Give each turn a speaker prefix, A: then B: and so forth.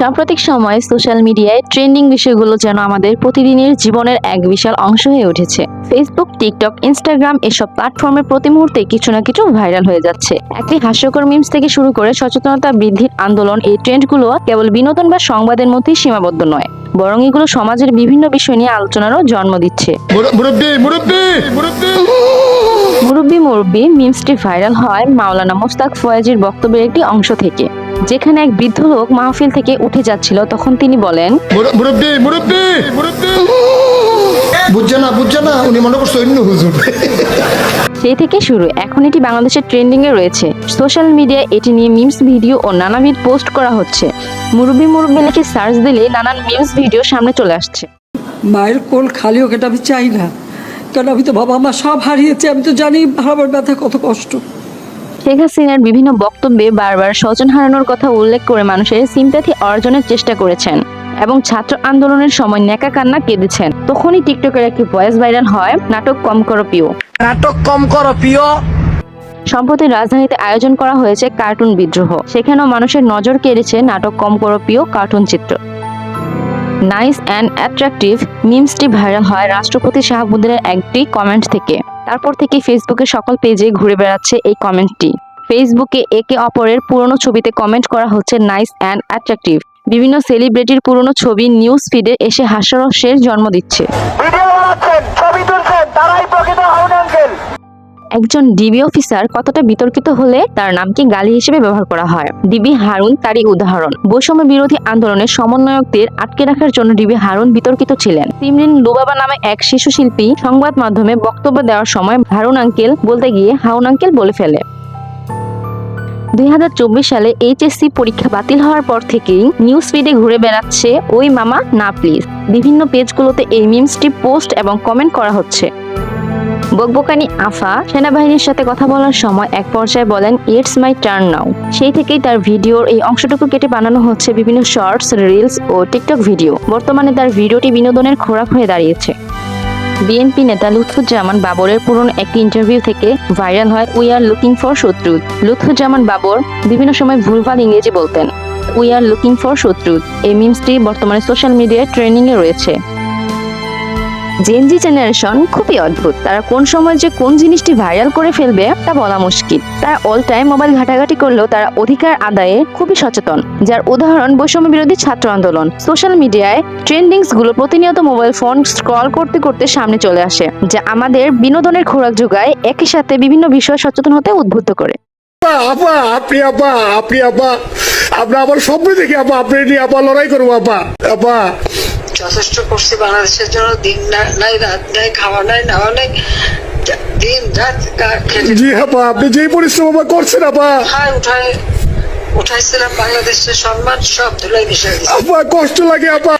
A: সাম্প্রতিক সময়ে সোশ্যাল মিডিয়ায় ট্রেন্ডিং বিষয়গুলো যেন আমাদের প্রতিদিনের জীবনের এক বিশাল অংশ হয়ে উঠেছে। ফেসবুক টিকটক ইনস্টাগ্রাম এসব প্ল্যাটফর্মে প্রতি মুহূর্তে কিছু না কিছু ভাইরাল হয়ে যাচ্ছে। একটি হাস্যকর মিমস থেকে শুরু করে সচেতনতা বৃদ্ধির আন্দোলন এই ট্রেন্ডগুলো কেবল বিনোদন বা সংবাদের মধ্যেই সীমাবদ্ধ নয় বরং এগুলো সমাজের বিভিন্ন বিষয় নিয়ে আলোচনারও জন্ম দিচ্ছে।
B: মুর- মুরব্বি! মুরব্বি! মুরব্বি
A: মুরব্বি মুরব্বি মিমসটি ভাইরাল হয় মাওলানা মোস্তাক ফয়েজির বক্তব্যের একটি অংশ থেকে। যেখানে এক বৃদ্ধ লোক মাহফিল থেকে উঠে যাচ্ছিল তখন তিনি বলেন
B: মুর- মুরব্বি মুরব্বি! মুরব্বি! বুঝছে না বুঝছে না উনি মনে করছে অন্য হুজুর।
A: সেই থেকে শুরু। এখন এটি বাংলাদেশের ট্রেন্ডিং এ রয়েছে। সোশ্যাল মিডিয়ায় এটি নিয়ে মিমস ভিডিও ও নানাবিধ পোস্ট করা হচ্ছে। মুরব্বি মুরব্বি লিখে সার্চ দিলে নানান মিমস ভিডিও সামনে চলে আসছে।
C: মায়ের কোল খালি হোক এটা আমি চাই না। কারণ আমি তো বাবা মা সব হারিয়েছি আমি তো জানি হারাবার ব্যথা কত কষ্ট।
A: শেখ হাসিনার বিভিন্ন বক্তব্যে বারবার স্বজন হারানোর কথা উল্লেখ করে মানুষের সিম্প্যাথি অর্জনের চেষ্টা করেছেন এবং ছাত্র আন্দোলনের সময় নেকা কান্না কেঁদেছেন। তখনই টিকটকের একটি ভয়েস ভাইরাল হয় নাটক কম করো পিও
D: নাটক কম করো প্রিয়।
A: সম্প্রতি রাজধানীতে আয়োজন করা হয়েছে কার্টুন বিদ্রোহ। সেখানেও মানুষের নজর কেড়েছে নাটক কম করো প্রিয় কার্টুন চিত্র। নাইস অ্যান্ড অ্যাট্রাকটিভ মিমসটি ভাইরাল হয় রাষ্ট্রপতি শাহাবুদ্দিনের একটি কমেন্ট থেকে। তারপর থেকে ফেসবুকে সকল পেজে ঘুরে বেড়াচ্ছে এই কমেন্টটি ফেসবুকে একে অপরের পুরনো ছবিতে কমেন্ট করা হচ্ছে নাইস অ্যান্ড অ্যাট্রাকটিভ বিভিন্ন সেলিব্রিটির পুরনো ছবি নিউজ ফিডে এসে হাস্যরসের জন্ম দিচ্ছে। একজন ডিবি অফিসার কতটা বিতর্কিত হলে তার নামকে গালি হিসেবে ব্যবহার করা হয়? ডিবি হারুন তারই উদাহরণ। বৈষম্য বিরোধী আন্দোলনের সমন্বয়কদের আটকে রাখার জন্য ডিবি হারুন বিতর্কিত ছিলেন। সিমরিন লুবাবা নামে এক শিশু শিল্পী সংবাদ মাধ্যমে বক্তব্য দেওয়ার সময় হারুন আঙ্কেল বলতে গিয়ে হাউন আঙ্কেল বলে ফেলে। দুই হাজার চব্বিশ সালে এইচএসসি পরীক্ষা বাতিল হওয়ার পর থেকেই নিউজ ফিডে ঘুরে বেড়াচ্ছে, ওই মামা, না প্লিজ। বিভিন্ন পেজগুলোতে এই মিমসটি পোস্ট এবং কমেন্ট করা হচ্ছে। বকবকানি আফা সেনাবাহিনীর সাথে কথা বলার সময় এক পর্যায়ে বলেন ইটস মাই টার্ন নাও সেই থেকেই তার ভিডিওর এই অংশটুকু কেটে বানানো হচ্ছে বিভিন্ন শর্টস, রিলস ও টিকটক ভিডিও। বর্তমানে তার ভিডিওটি বিনোদনের খোরাক হয়ে দাঁড়িয়েছে। বিএনপি নেতা লুৎফুজ্জামান বাবরের পুরনো একটি ইন্টারভিউ থেকে ভাইরাল হয় উই আর লুকিং ফর শত্রুত। লুৎফুজ্জামান বাবর বিভিন্ন সময় ভুলভাল ইংরেজি বলতেন উই আর লুকিং ফর শত্রুত। এই মিমসটি বর্তমানে সোশ্যাল মিডিয়ায় ট্রেন্ডিং এ রয়েছে। জেনজি জেনারেশন খুবই অদ্ভুত। তারা কোন সময় যে কোন জিনিসটি ভাইরাল করে ফেলবে তা বলা মুশকিল। তারা অল টাইম মোবাইল ঘাটাঘাটি করলেও তারা অধিকার আদায়ে খুবই সচেতন, যার উদাহরণ বৈষম্য বিরোধী ছাত্র আন্দোলন। সোশ্যাল মিডিয়ায় ট্রেন্ডিংসগুলো প্রতিনিয়ত মোবাইল ফোন স্ক্রল করতে করতে সামনে চলে আসে, যা আমাদের বিনোদনের খোরাক যোগায় একই সাথে বিভিন্ন বিষয় সচেতন হতে উদ্বুদ্ধ করে।
B: আপা আপা, আপনি আপা, আপনি স্বপ্ন দেখি, আপা, আপনি আপা লড়াই করব, আপা। আপা
E: যথেষ্ট করছি বাংলাদেশের জন্য। দিন নাই রাত নাই খাওয়া নাই নেওয়া নাই দিন রাত
B: জি আপা আপনি যেই পরিশ্রম আপা করছেন আপা।
E: হ্যাঁ উঠায় উঠাইছিলাম বাংলাদেশের সম্মান সব ধুলাই মিশে
B: আপা কষ্ট লাগে আপা।